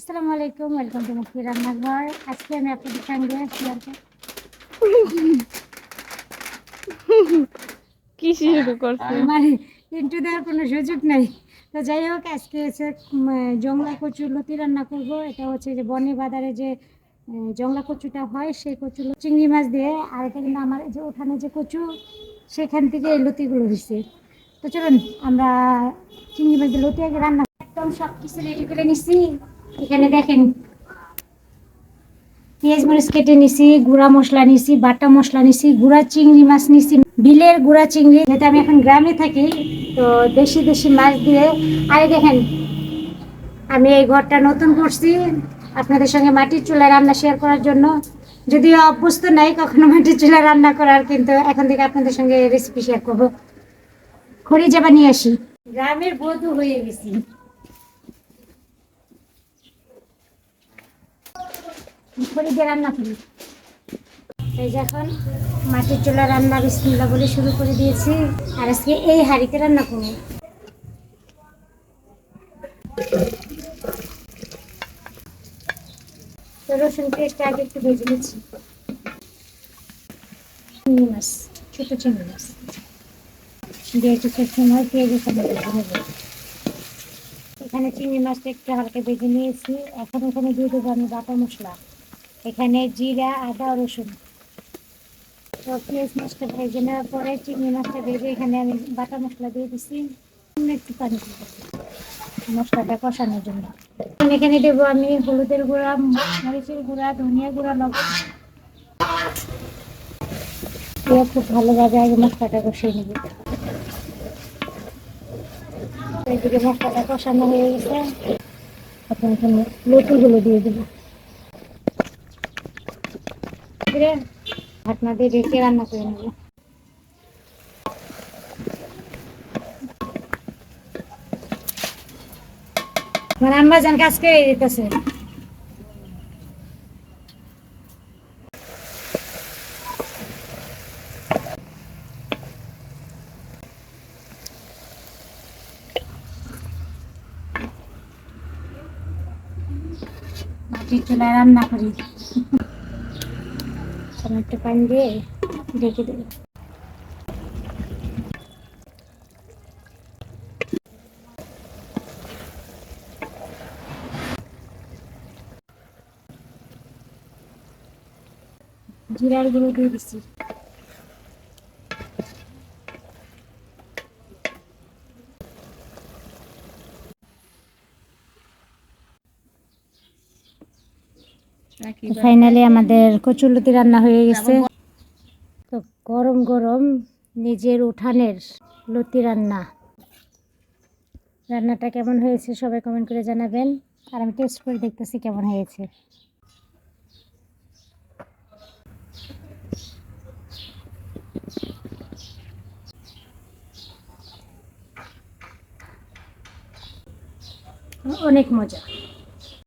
আসসালামু আলাইকুম welcome to মুক্তি রান্নাঘর। আজকে আমি আপনাদের সঙ্গে শেয়ার কি শুরু করছে আমার ইন্টু দেওয়ার কোনো সুযোগ নেই। তো যাই হোক আজকে হচ্ছে জংলা কচু লতি রান্না করব। এটা হচ্ছে যে বনে বাজারে যে জংলা কচুটা হয় সেই কচু চিংড়ি মাছ দিয়ে। আর এটা কিন্তু আমার এই যে ওখানে যে কচু সেখান থেকে এই লতিগুলো হয়েছে তো চলুন আমরা চিংড়ি মাছ দিয়ে লতি আগে রান্না একদম সব কিছু রেডি করে নিছি। এখানে দেখেন পেঁয়াজ মরিচ কেটে নিছি, গুঁড়া মশলা নিছি, বাটা মশলা নিছি, গুঁড়া চিংড়ি মাছ নিছি, বিলের গুঁড়া চিংড়ি। যেহেতু আমি এখন গ্রামে থাকি, তো দেশি দেশি মাছ দিয়ে আরে দেখেন, আমি এই ঘরটা নতুন করছি আপনাদের সঙ্গে মাটির চুলায় রান্না শেয়ার করার জন্য। যদিও অভ্যস্ত নাই, কখনো মাটির চুলায় রান্না করার, কিন্তু এখন থেকে আপনাদের সঙ্গে রেসিপি শেয়ার করব। খড়ি যাবা নিয়ে আসি। গ্রামের বধূ হয়ে গেছি। খড়ি দিয়ে রান্না করি। এই যে মাটির চুলা রান্না বিসমিল্লা বলে শুরু করে দিয়েছি। আর আজকে এই হাঁড়িতে রান্না করব। রসুন পেস্টটা আগে একটু ভেজে নিচ্ছি। চিংড়ি মাছ, ছোটো চিংড়ি মাছ। দিয়ে কিছু সময় পেঁয়াজ ভেজে এখানে চিংড়ি মাছটা একটু হালকা ভেজে নিয়েছি। এখন এখানে দিয়ে দেবো আমি বাটা মশলা। এখানে জিরা, আদা, রসুন। তো পেঁয়াজ মাছটা ভেজে নেওয়ার পরে চিংড়ি মাছটা ভেজে এখানে আমি বাটা মশলা দিয়ে দিচ্ছি একটু পানি মশলাটা কষানোর জন্য। এখানে দেবো আমি হলুদের গুঁড়া, মরিচের গুঁড়া, ধনিয়া গুঁড়া লবণ খুব ভালোভাবে আগে মশলাটা কষিয়ে নেব। মশলাটা কষানো হয়ে গেছে। এখন এখানে লতুগুলো দিয়ে দেবো। দিয়ে ঢাকনা দিয়ে ঢেকে রান্না করে নেব। মানে আম্মা যান কাজ করে দিতেছে। মাটির চুলায় রান্না করি। একটু পানি দিয়ে ঢেকে দেবো জিরার গুঁড়ো দিয়ে দিচ্ছি ফাইনালি আমাদের কচুলতি রান্না হয়ে গেছে। তো গরম গরম নিজের উঠানের লতি রান্না। রান্নাটা কেমন হয়েছে সবাই কমেন্ট করে জানাবেন। আর আমি টেস্ট করে দেখতেছি কেমন হয়েছে। অনেক মজা।